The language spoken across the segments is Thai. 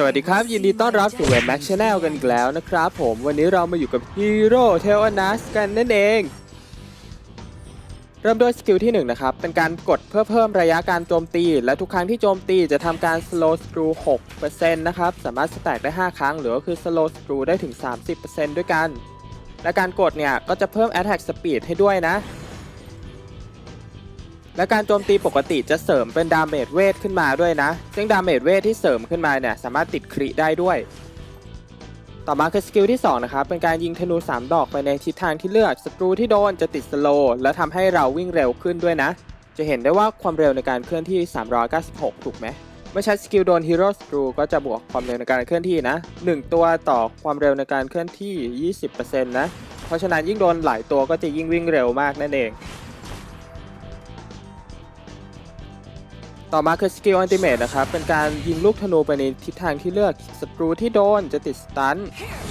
สวัสดีครับ ยินดีต้อนรับสู่เว็บแม็กชาแนลกันอีกแล้วนะครับผมวันนี้เรามาอยู่กับฮีโร่เทลอนัสกันนั่นเอง เริ่มด้วยสกิลที่ 1 นะครับ เป็นการกดเพื่อเพิ่มระยะการโจมตี และทุกครั้งที่โจมตีจะทำการ slow screw 6%นะครับ สามารถสแต็กได้ 5 ครั้ง หรือก็คือ slow screw ได้ถึง 30%ด้วยกัน และการกดเนี่ย ก็จะเพิ่ม attack speed ให้ด้วยนะ และการโจมตีปกติจะเสริมเป็นดาเมจเวทขึ้นมาด้วยนะ ซึ่งดาเมจเวทที่เสริมขึ้นมาเนี่ยสามารถติดคริได้ด้วย ต่อมาคือสกิลที่ 2 นะครับ เป็นการยิงธนู 3 ดอกไปในทิศทางที่เลือกศัตรูที่โดนจะติดสโลว์และทำให้เราวิ่งเร็วขึ้นด้วยนะ จะเห็นได้ว่าความเร็วในการเคลื่อนที่ 396 ถูกไหมเมื่อใช้สกิลโดนฮีโร่สกรูก็จะบวกความเร็วในการเคลื่อนที่นะ 1 ตัวต่อความเร็วในการเคลื่อนที่ 20%นะ เพราะฉะนั้นยิ่งโดนหลายตัวก็จะยิ่งวิ่งเร็วมากนั่นเอง ต่อมาคือสกิลอันติเมตนะครับ เป็นการยิงลูกธนูไปในทิศทางที่เลือกศัตรูที่โดนจะติดสตัน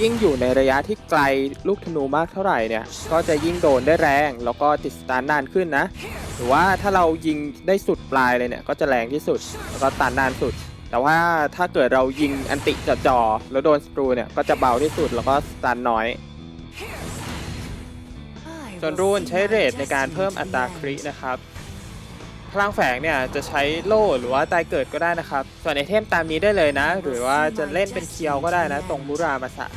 ยิ่งอยู่ในระยะที่ไกลลูกธนูมากเท่าไหร่เนี่ย ก็จะยิ่งโดนได้แรง แล้วก็ติดสตันนานขึ้นนะ หรือว่าถ้าเรายิงได้สุดปลายเลยเนี่ย ก็จะแรงที่สุด แล้วก็ตันนานสุด แต่ว่าถ้าเกิดเรายิงอันติจ่อๆแล้วโดนศัตรูเนี่ย ก็จะเบาที่สุด แล้วก็สตันน้อยจนรูนใช้เรทในการเพิ่มอัตราครินะครับ พลังแฝงเนี่ยจะใช้โล่หรือว่าตายเกิดก็ได้นะครับ ส่วนไอเทมตามนี้ได้เลยนะ หรือว่าจะเล่นเป็นเคียวก็ได้นะ ตรงบุรามาสะ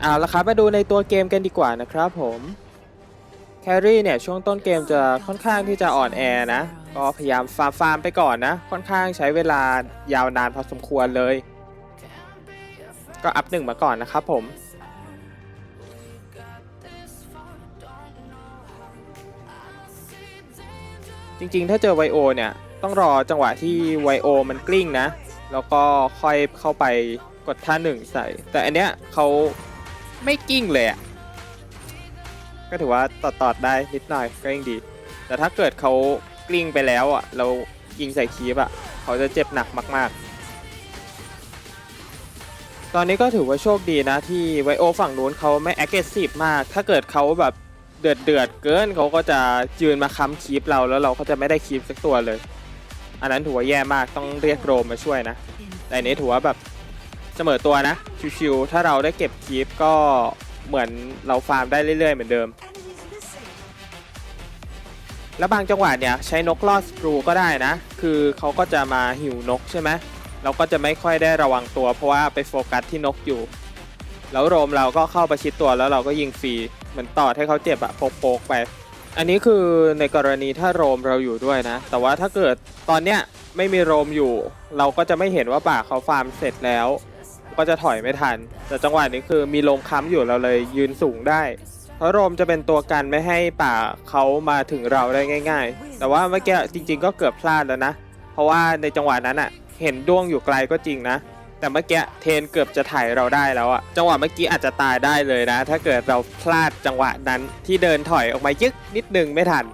เอาละครับมาดูในตัวเกมกันดีกว่านะครับผมแครี่เนี่ยช่วงต้นเกมจะค่อนข้างที่จะอ่อนแอนะ ก็พยายามฟาร์มฟาร์มไปก่อนนะ ค่อนข้างใช้เวลายาวนานพอสมควรเลย ก็อัพหนึ่งมาก่อนนะครับผม จริงๆ ถ้าเจอไวโอเนี่ยต้องรอจังหวะที่ไวโอมันกลิ้งนะ แล้วก็ค่อยเข้าไปกดท่าหนึ่งใส่ แต่อันเนี้ยเขาไม่กลิ้งเลยอะก็ถือว่าตอดตอดๆได้นิดหน่อยก็ยังดี แต่ถ้าเกิดเขากลิ้งไปแล้วอะเรายิงใส่คีบอะเขาจะเจ็บหนักมากๆ ตอนนี้ก็ถือว่าโชคดีนะที่ไวโอฝั่งนู้นเขาไม่ aggressive มาก ถ้าเกิดเขาแบบ เดือดเดือดๆเกินเขาก็จะยืนมาค้ำคีปเราแล้วเราก็จะไม่ได้คีปสักตัวเลย อันนั้นถือว่าแย่มากต้องเรียกโรมมาช่วยนะ แต่นนี้ถือว่าแบบเสมอตัวนะชิวๆถ้าเราได้เก็บคีปก็เหมือนเราฟาร์มได้เรื่อยๆ เหมือนเดิม แล้วบางจังหวะเนี่ยใช้นกล่อสกรูก็ได้นะ คือเขาก็จะมาหิวนกใช่ไหมเราก็จะไม่ค่อยได้ระวังตัวเพราะว่าไปโฟกัสที่นกอยู่ แล้วโรมเราก็เข้าประชิดตัวแล้วเราก็ยิงฟรีเหมือนตอดให้เขาเจ็บอะโปกๆไป อันนี้คือในกรณีถ้าโรมเราอยู่ด้วยนะ แต่ว่าถ้าเกิดตอนเนี้ยไม่มีโรมอยู่ เราก็จะไม่เห็นว่าป่าเขาฟาร์มเสร็จแล้ว ก็จะถอยไม่ทัน แต่จังหวะนี้คือมีโรมค้ำอยู่เราเลยยืนสูงได้ เพราะโรมจะเป็นตัวกันไม่ให้ป่าเขามาถึงเราได้ง่าย ๆ แต่ว่าเมื่อกี้จริง ๆ ก็เกือบพลาดแล้วนะ เพราะว่าในจังหวะนั้นอะเห็นด้วงอยู่ไกลก็จริงนะ แต่เมื่อกี้เทนเกือบจะถ่ายเราได้แล้วอะจังหวะเมื่อกี้อาจจะตายได้เลยนะ ถ้าเกิดเราพลาดจังหวะนั้นที่เดินถอยออกมายึกนิดนึงไม่ทัน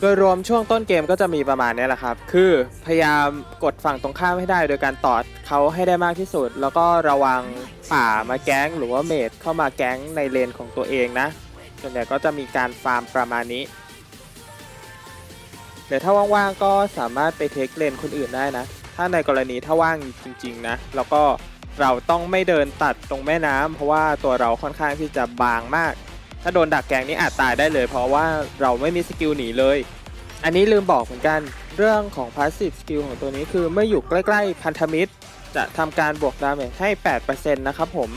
โดยรวมช่วงต้นเกมก็จะมีประมาณนี้แหละครับ คือพยายามกดฝั่งตรงข้ามให้ได้ โดยการตอดเขาให้ได้มากที่สุด แล้วก็ระวังป่ามาแก๊งหรือว่าเมดเข้ามาแก๊งในเลนของตัวเองนะ ส่วนใหญ่ก็จะมีการฟาร์มประมาณนี้เดี๋ยวถ้าว่างๆก็สามารถไปเทคเลนคนอื่นได้นะ ถ้าในกรณีถ้าว่างจริงๆนะแล้วก็เราต้องไม่เดินตัดตรงแม่น้ำเพราะว่าตัวเราค่อนข้างที่จะบางมาก ถ้าโดนดักแกงนี่อาจตายได้เลย เพราะว่าเราไม่มีสกิลหนีเลย อันนี้ลืมบอกเหมือนกันเรื่องของ passive skill ของตัวนี้คือเมื่ออยู่ใกล้ๆพันธมิตร จะทำการบวกดาเมจให้ 8%นะครับผม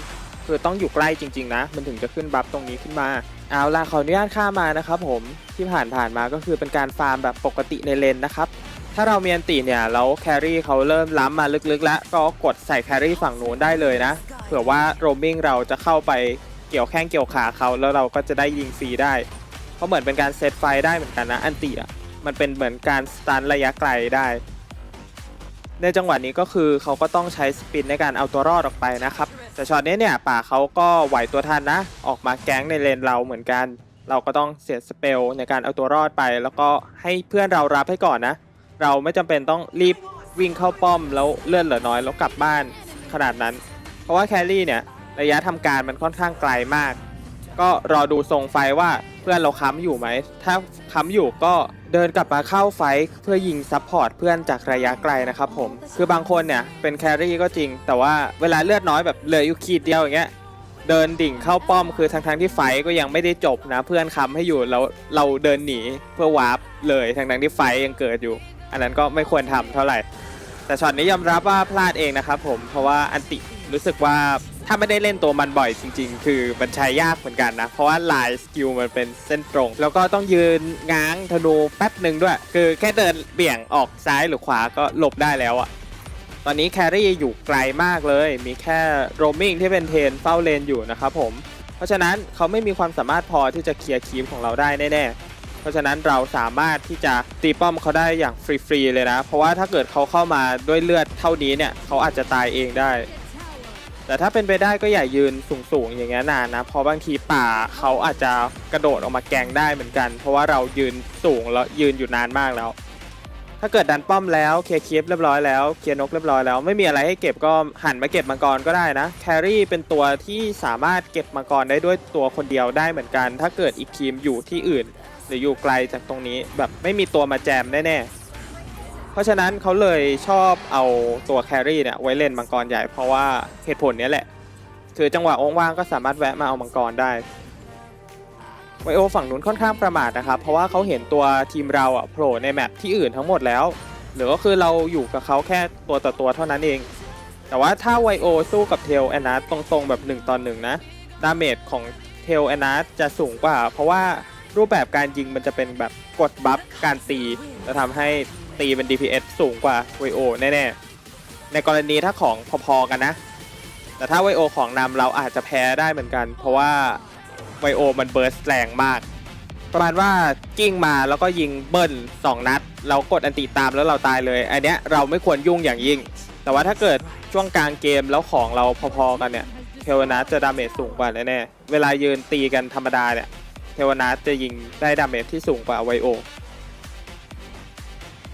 คือต้องอยู่ใกล้จริง ๆ นะ มันถึงจะขึ้นบัฟตรงนี้ขึ้นมา เอาล่ะขออนุญาตข้ามมานะครับผมที่ผ่านผ่านๆมาก็คือเป็นการฟาร์มแบบปกติในเลนนะครับ ถ้าเราเมีอันตีเนี่ยแล้วแครี่เขาเริ่มล้ำมาลึกๆ แล้วก็กดใส่แครี่ฝั่งนู้นได้เลยนะ เผื่อว่าโรมมิ่งเราจะเข้าไปเกี่ยวแข้งเกี่ยวขาเขาแล้วเราก็จะได้ยิงฟรีได้ เพราะเหมือนเป็นการเซตไฟได้เหมือนกันนะอันตีอะมันเป็นเหมือนการสตันระยะไกลได้ ในจังหวะนี้ก็คือเขาก็ต้องใช้สปินในการเอาตัวรอดออกไปนะครับ แต่ช็อตนี้เนี่ยป่าเขาก็ไหวตัวทันนะ ออกมาแก๊งในเลนเราเหมือนกัน เราก็ต้องเสียสเปลในการเอาตัวรอดไป แล้วก็ให้เพื่อนเรารับให้ก่อนนะ เราไม่จำเป็นต้องรีบวิ่งเข้าป้อมแล้วเลื่อนเหลือน้อยแล้วกลับบ้านขนาดนั้น เพราะว่าแครี่เนี่ยระยะทำการมันค่อนข้างไกลมาก ก็รอดูทรงไฟว่าเพื่อนเราค้ำอยู่ไหม ถ้าค้ำอยู่ก็เดินกลับมาเข้าไฟเพื่อยิงซับพอร์ตเพื่อนจากระยะไกลนะครับผม คือบางคนเนี่ยเป็นแครี่ก็จริง แต่ว่าเวลาเลือดน้อยแบบเหลืออยู่ขีดเดียวอย่างเงี้ยเดินดิ่งเข้าป้อมคือทั้งๆที่ไฟก็ยังไม่ได้จบนะ เพื่อนค้ำให้อยู่แล้วเราเดินหนีเพื่อวาร์ปเลยทั้งๆที่ไฟยังเกิดอยู่ อันนั้นก็ไม่ควรทำเท่าไหร่ แต่ช็อตนี้ยอมรับว่าพลาดเองนะครับผมเพราะว่าอันติรู้สึกว่าถ้าไม่ได้เล่นตัวมันบ่อยจริง ๆ คือมันใช้ยากเหมือนกันนะ เพราะว่าลายสกิลมันเป็นเส้นตรง แล้วก็ต้องยืนง้างธนูแป๊บหนึ่งด้วย คือแค่เดินเบี่ยงออกซ้ายหรือขวาก็หลบได้แล้วอะตอนนี้แครี่อยู่ไกลมากเลย มีแค่โรมิงที่เป็นเทรนเฝ้าเลนอยู่นะครับผม เพราะฉะนั้นเขาไม่มีความสามารถพอที่จะเคลียร์คีมของเราได้แน่ๆ เพราะฉะนั้นเราสามารถที่จะตีป้อมเขาได้อย่างฟรีๆเลยนะ เพราะว่าถ้าเกิดเขาเข้ามาด้วยเลือดเท่านี้เนี่ยเขาอาจจะตายเองได้ แต่ถ้าเป็นไปได้ก็อย่ายืนสูงๆอย่างเงี้ยนานนะ เพราะบางทีป่าเขาอาจจะกระโดดออกมาแกงได้เหมือนกัน เพราะว่าเรายืนสูงแล้วยืนอยู่นานมากแล้ว ถ้าเกิดดันป้อมแล้วเคลียร์คีฟเรียบร้อยแล้วเคลียร์นกเรียบร้อยแล้ว ไม่มีอะไรให้เก็บก็หันมาเก็บมังกรก็ได้นะแครี่เป็นตัวที่สามารถเก็บมังกรได้ด้วยตัวคนเดียวได้เหมือนกัน ถ้าเกิดอีกทีมอยู่ที่อื่น หรืออยู่ไกลจากตรงนี้แบบไม่มีตัวมาแจมแน่ๆเพราะฉะนั้นเขาเลยชอบเอาตัวแครี่เนี่ยไว้เล่นมังกรใหญ่เพราะว่าเหตุผลนี้แหละคือจังหวะว่างๆก็สามารถแวะมาเอามังกรได้ ไวโอฝั่งนู้นค่อนข้างประมาทนะครับ เพราะว่าเขาเห็นตัวทีมเราอะโผล่ในแมปที่อื่นทั้งหมดแล้ว หรือก็คือเราอยู่กับเขาแค่ตัวต่อตัวเท่านั้นเอง แต่ว่าถ้าไวโอสู้กับเทลแอนนัสตรงๆแบบ1ต่อ1นะดาเมจของเทลแอนนัสจะสูงกว่า เพราะว่ารูปแบบการยิงมันจะเป็นแบบกดบัฟการตีจะทำให้ตีเป็น DPS สูงกว่าไวโอแน่ๆ ในกรณีถ้าของพอๆกันนะ แต่ถ้าไวโอของนำเราอาจจะแพ้ได้เหมือนกัน เพราะว่า ไวโอมันเบิร์สแรงมาก ประมาณว่ากิ้งมาแล้วก็ยิงเบิ้ล2นัดเรากดอันติตามแล้วเราตายเลยอันเนี้ยเราไม่ควรยุ่งอย่างยิ่ง แต่ว่าถ้าเกิดช่วงกลางเกมแล้วของเราพอๆกันเนี่ยเทวนาจะดาเมจสูงกว่าแน่ๆเวลายืนตีกันธรรมดาเนี่ยเทวนาจะยิงได้ดาเมจที่สูงกว่าไวโอ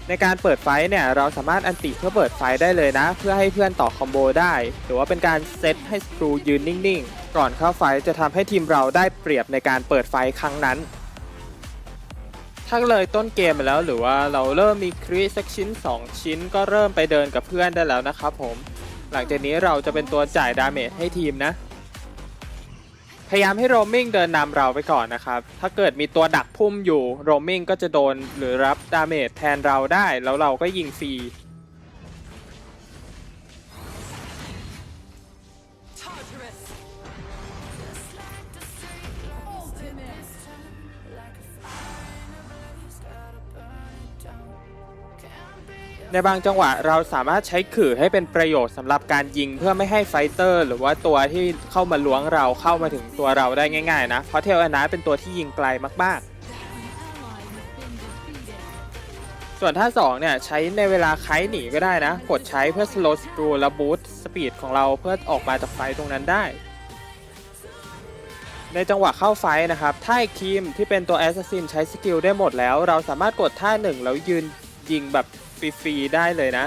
ในการเปิดไฟเนี่ยเราสามารถอันติเพื่อเปิดไฟได้เลยนะ เพื่อให้เพื่อนต่อคอมโบได้ หรือว่าเป็นการเซตให้สกรูยืนนิ่งๆ ก่อนเข้าไฟจะทำให้ทีมเราได้เปรียบในการเปิดไฟครั้งนั้นถ้าเลยต้นเกมไปแล้วหรือว่าเราเริ่มมีครีสสักชิ้น 2 ชิ้นก็เริ่มไปเดินกับเพื่อนได้แล้วนะครับผม หลังจากนี้เราจะเป็นตัวจ่ายดาเมจให้ทีมนะ พยายามให้โรมิงเดินนำเราไปก่อนนะครับ ถ้าเกิดมีตัวดักพุ่มอยู่โรมิงก็จะโดนหรือรับดาเมจแทนเราได้แล้วเราก็ยิงฟรี ในบางจังหวะเราสามารถใช้ขื่อให้เป็นประโยชน์สำหรับการยิงเพื่อไม่ให้ไฟเตอร์ หรือว่าตัวที่เข้ามาล้วงเราเข้ามาถึงตัวเราได้ง่ายๆนะเพราะเทลอนาเป็นตัวที่ยิงไกลมากๆส่วนท่า2เนี่ยใช้ในเวลาไคหนีก็ได้นะ กดใช้เพื่อ slow screw และ boost speed ของเราเพื่อออกมาจากไฟตรงนั้นได้ ในจังหวะเข้าไฟนะครับถ้าอีมที่เป็นตัว Assassin ใช้สกิลได้หมดแล้ว เราสามารถกดท่าหนึ่งแล้วยืนยิงแบบ ฟรีๆได้เลยนะ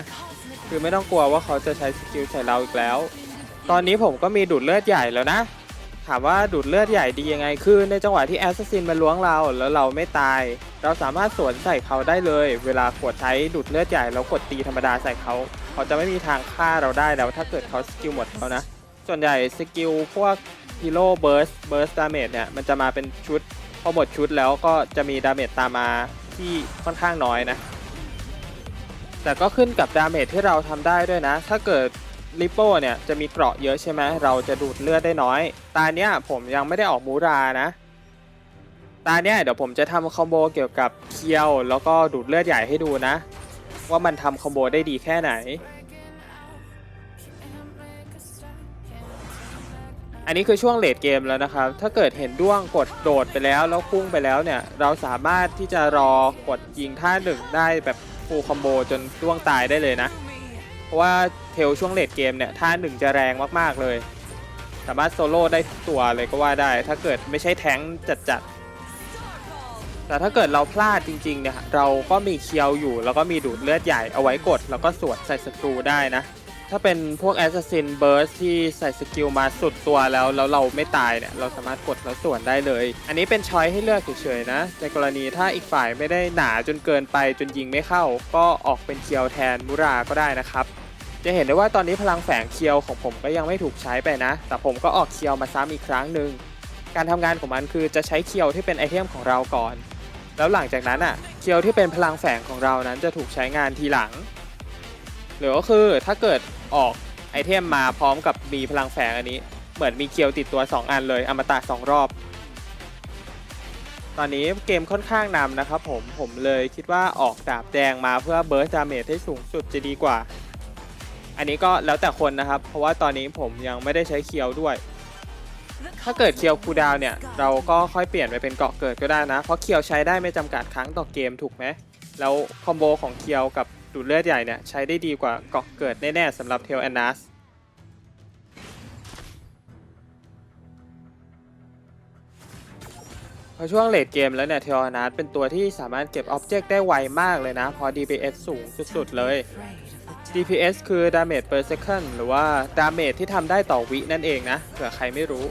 คือไม่ต้องกลัวว่าเขาจะใช้สกิลใส่เราอีกแล้ว ตอนนี้ผมก็มีดูดเลือดใหญ่แล้วนะ ถามว่าดูดเลือดใหญ่ดียังไงคือในจังหวะที่แอสซัสซินมาล้วงเราแล้วเราไม่ตาย เราสามารถสวนใส่เขาได้เลย เวลากดใช้ดูดเลือดใหญ่แล้วกดตีธรรมดาใส่เขาเขาจะไม่มีทางฆ่าเราได้แล้วถ้าเกิดเขาสกิลหมดแล้วนะ ส่วนใหญ่สกิลพวกฮีโร่เบิร์สเบิร์สดาเมจเนี่ยมันจะมาเป็นชุดพอหมดชุดแล้วก็จะมีดาเมจตามมาที่ค่อนข้างน้อยนะ แต่ก็ขึ้นกับดาเมจที่เราทำได้ด้วยนะ ถ้าเกิดลิโป้เนี่ยจะมีเกราะเยอะใช่ไหมเราจะดูดเลือดได้น้อย ตาเนี้ยผมยังไม่ได้ออกมูรานะ ตาเนี้ยเดี๋ยวผมจะทำคอมโบเกี่ยวกับเคียว แล้วก็ดูดเลือดใหญ่ให้ดูนะ ว่ามันทำคอมโบได้ดีแค่ไหน อันนี้คือช่วงเลดเกมแล้วนะครับ ถ้าเกิดเห็นด้วงกดโดดไปแล้วแล้วพุ่งไปแล้วเนี่ย เราสามารถที่จะรอกดยิงท่าหนึ่งได้แบบ ฟูลคอมโบจนล่วงตายได้เลยนะ เพราะว่าเทลช่วงเลดเกมเนี่ยท่าหนึ่งจะแรงมากๆเลย สามารถโซโล่ได้ทุกตัวเลยก็ว่าได้ ถ้าเกิดไม่ใช่แท้งจัดๆ แต่ถ้าเกิดเราพลาดจริงๆเนี่ยเราก็มีเคียวอยู่ แล้วก็มีดูดเลือดใหญ่เอาไว้กด แล้วก็สวดใส่ศัตรูได้นะ ถ้าเป็นพวก Assassin Burst ที่ใส่สกิลมาสุดตัวแล้ว แล้วเราไม่ตายเนี่ย เราสามารถกดแล้วส่วนได้เลย อันนี้เป็นช้อยให้เลือกเฉยๆนะ ในกรณีถ้าอีกฝ่ายไม่ได้หนาจนเกินไปจนยิงไม่เข้า ก็ออกเป็นเคียวแทนมุราก็ได้นะครับ จะเห็นได้ว่าตอนนี้พลังแฝงเคียวของผมก็ยังไม่ถูกใช้ไปนะ แต่ผมก็ออกเคียวมาซ้ำอีกครั้งหนึ่งการทำงานของมันคือจะใช้เคียวที่เป็นไอเทมของเราก่อน แล้วหลังจากนั้นอะเคียวที่เป็นพลังแฝงของเรานั้นจะถูกใช้งานทีหลังหรือก็คือถ้าเกิด ออกไอเทมมาพร้อมกับมีพลังแฝงอันนี้ เหมือนมีเคียวติดตัว 2 อันเลยอมตะ2รอบ ตอนนี้เกมค่อนข้างนำนะครับผมผมเลยคิดว่าออกดาบแดงมาเพื่อเบิร์สดาเมจให้สูงสุดจะดีกว่า อันนี้ก็แล้วแต่คนนะครับ เพราะว่าตอนนี้ผมยังไม่ได้ใช้เคียวด้วย ถ้าเกิดเคียวคูดาวเนี่ยเราก็ค่อยเปลี่ยนไปเป็นเกาะเกิดก็ได้นะ เพราะเคียวใช้ได้ไม่จำกัดครั้งต่อเกมถูกไหมแล้วคอมโบของเคียวกับ ดูดเลือดใหญ่เนี่ย ใช้ได้ดีกว่าเกาะเกิดแน่ๆสำหรับเทลแอนนัสพอช่วงเลดเกมแล้วเนี่ยเทลแอนนัสเป็นตัวที่สามารถเก็บอ็อบเจกต์ได้ไวมากเลยนะพราะ DPS สูงสุดๆเลย DPS คือ Damage per second หรือว่า Damage ที่ทำได้ต่อวินั่นเองนะเผื่อใครไม่รู้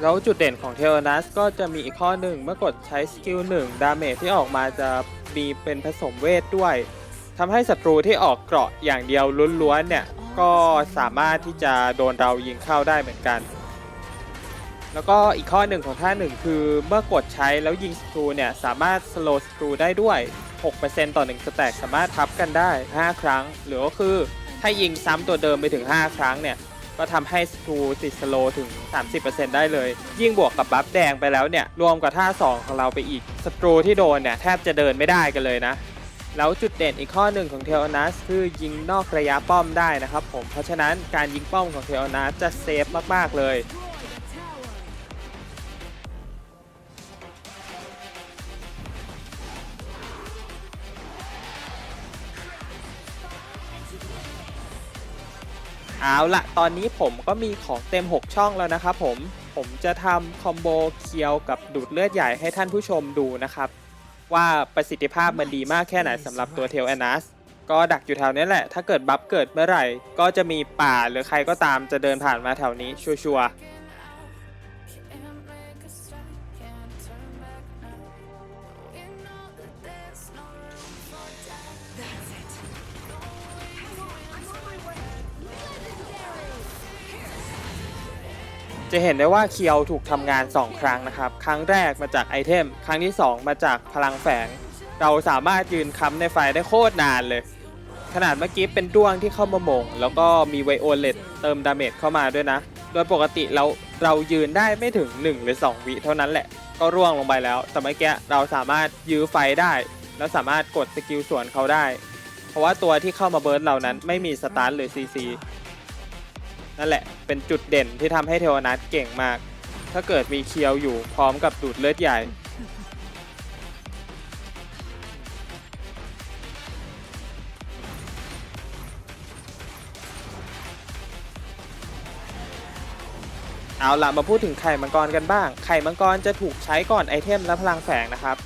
แล้วจุดเด่นของเท l นัสก็จะมีอีกข้อหนึ่งเมื่อกดใช้สกิล1 Damage ที่ออกมาจะมีเป็นผสมเวทด้วยทำให้ศัตรูที่ออกเกราะอย่างเดียวล้วนๆเนี่ยก็สามารถที่จะโดนเรายิงเข้าได้เหมือนกัน แล้วก็อีกข้อหนึ่งของท่าหนึ่งคือเมื่อกดใช้แล้วยิงสกรูเนี่ยสามารถสโลสกรูได้ด้วย 6%ต่อ1สแต็กสามารถทับกันได้ 5 ครั้ง หรือก็คือถ้ายิงซ้ำตัวเดิมไปถึง 5 ครั้งเนี่ย ก็ทำให้สกรูติดสโลถึง 30%ได้เลย ยิ่งบวกกับบัฟแดงไปแล้วเนี่ย รวมกับท่า 2 ของเราไปอีกสตรูที่โดนเนี่ย แทบจะเดินไม่ได้กันเลยนะแล้วจุดเด่นอีกข้อหนึ่งของเทลนัสคือยิงนอกระยะป้อมได้นะครับผม เพราะฉะนั้นการยิงป้อมของเทลนัสจะเซฟมาก ๆ เลย เอาละตอนนี้ผมก็มีของเต็ม 6 ช่องแล้วนะครับผม ผมจะทำคอมโบเคียวกับดูดเลือดใหญ่ให้ท่านผู้ชมดูนะครับ ว่าประสิทธิภาพมันดีมากแค่ไหนสำหรับตัวเทลแอนัสก็ดักอยู่แถวนี้แหละ ถ้าเกิดบัฟเกิดเมื่อไหร่ ก็จะมีป่าหรือใครก็ตามจะเดินผ่านมาแถวนี้ชัวร์ จะเห็นได้ว่าเคียวถูกทำงาน 2 ครั้งนะครับ ครั้งแรกมาจากไอเทม ครั้งที่ 2 มาจากพลังแฝง เราสามารถยืนค้ำในไฟได้โคตรนานเลย ขนาดเมื่อกี้เป็นด้วงที่เข้ามาโมง แล้วก็มีไวโอเลตเติมดาเมจเข้ามาด้วยนะ โดยปกติเราเรายืนได้ไม่ถึง 1 หรือ 2 วิเท่านั้นแหละ ก็ร่วงลงไปแล้ว แต่เมื่อกี้เราสามารถยื้อไฟได้ แล้วสามารถกดสกิลส่วนเขาได้ เพราะว่าตัวที่เข้ามาเบิร์ดเรานั้นไม่มีสตาร์ทหรือซีซี นั่นแหละเป็นจุดเด่นที่ทำให้เทวนัทเก่งมาก ถ้าเกิดมีเคียวอยู่พร้อมกับดูดเลือดใหญ่ เอาล่ะมาพูดถึงไข่มังกรกันบ้าง ไข่มังกรจะถูกใช้ก่อนไอเทมและพลังแฝงนะครับ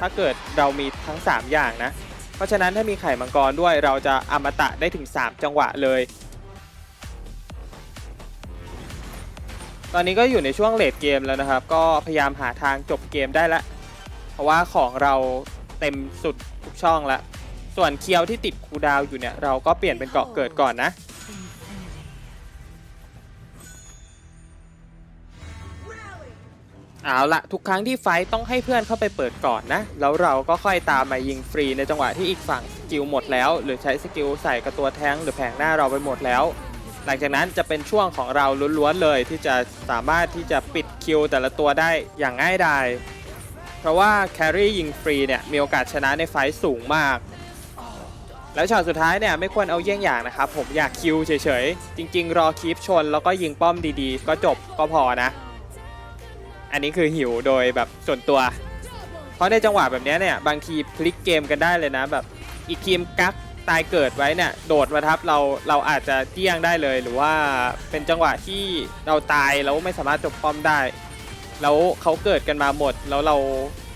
ถ้าเกิดเรามีทั้ง 3 อย่างนะ เพราะฉะนั้นถ้ามีไข่มังกรด้วยเราจะอมตะได้ถึง 3 จังหวะเลย ตอนนี้ก็อยู่ในช่วงเลดเกมแล้วนะครับ ก็พยายามหาทางจบเกมได้ล้วเพราะว่าของเราเต็มสุดทุกช่องล้วส่วนเคียวที่ติดคูดาวอยู่เนี่ย เราก็เปลี่ยนเป็นเกาะเกิดก่อนนะ เอาละทุกครั้งที่ไฟต้องให้เพื่อนเข้าไปเปิดก่อนนะ แล้วเราก็ค่อยตามมายิงฟรีในจังหวะที่อีกฝั่งสกิลหมดแล้ว หรือใช้สกิลใส่กับตัวแท้งหรือแผงหน้าเราไปหมดแล้ว หลังจากนั้นจะเป็นช่วงของเราล้วนๆเลยที่จะสามารถที่จะปิดคิวแต่ละตัวได้อย่างง่ายดายเพราะว่าแครี่ยิงฟรีเนี่ยมีโอกาสชนะในไฟสูงมาก แล้วช็อตสุดท้ายเนี่ยไม่ควรเอาเยี่ยงอย่างนะครับ ผมอยากคิวเฉยๆ จริง ๆ รอคีปชนแล้วก็ยิงป้อมดีๆ ก็จบก็พอนะ อันนี้คือหิวโดยแบบส่วนตัว เพราะในจังหวะแบบนี้เนี่ยบางทีพลิกเกมกันได้เลยนะแบบอีกทีมกัก ตายเกิดไว้เนี่ยโดดมาทับเราเราอาจจะเตี้ยงได้เลย หรือว่าเป็นจังหวะที่เราตายแล้วไม่สามารถจบป้อมได้ แล้วเขาเกิดกันมาหมด แล้วเรา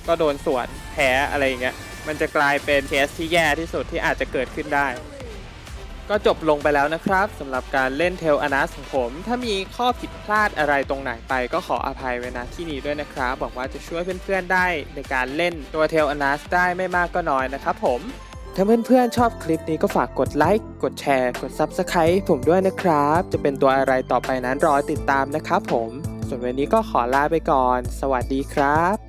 ก็โดนสวนแพ้อะไรอย่างเงี้ยมันจะกลายเป็นเคสที่แย่ที่สุดที่อาจจะเกิดขึ้นได้ ก็จบลงไปแล้วนะครับสำหรับการเล่นเทลอนัสของผม ถ้ามีข้อผิดพลาดอะไรตรงไหนไป ก็ขออภัยไว้ณที่นี้ด้วยนะครับหวังว่าจะช่วยเพื่อนๆได้ในการเล่นตัวเทลอนัสได้ไม่มากก็น้อยนะครับผม ถ้าเพื่อนๆชอบคลิปนี้ก็ฝากกดไลค์ กดแชร์ กด Subscribe ผมด้วยนะครับ จะเป็นตัวอะไรต่อไปนั้นรอติดตามนะครับผม ส่วนวันนี้ก็ขอลาไปก่อน สวัสดีครับ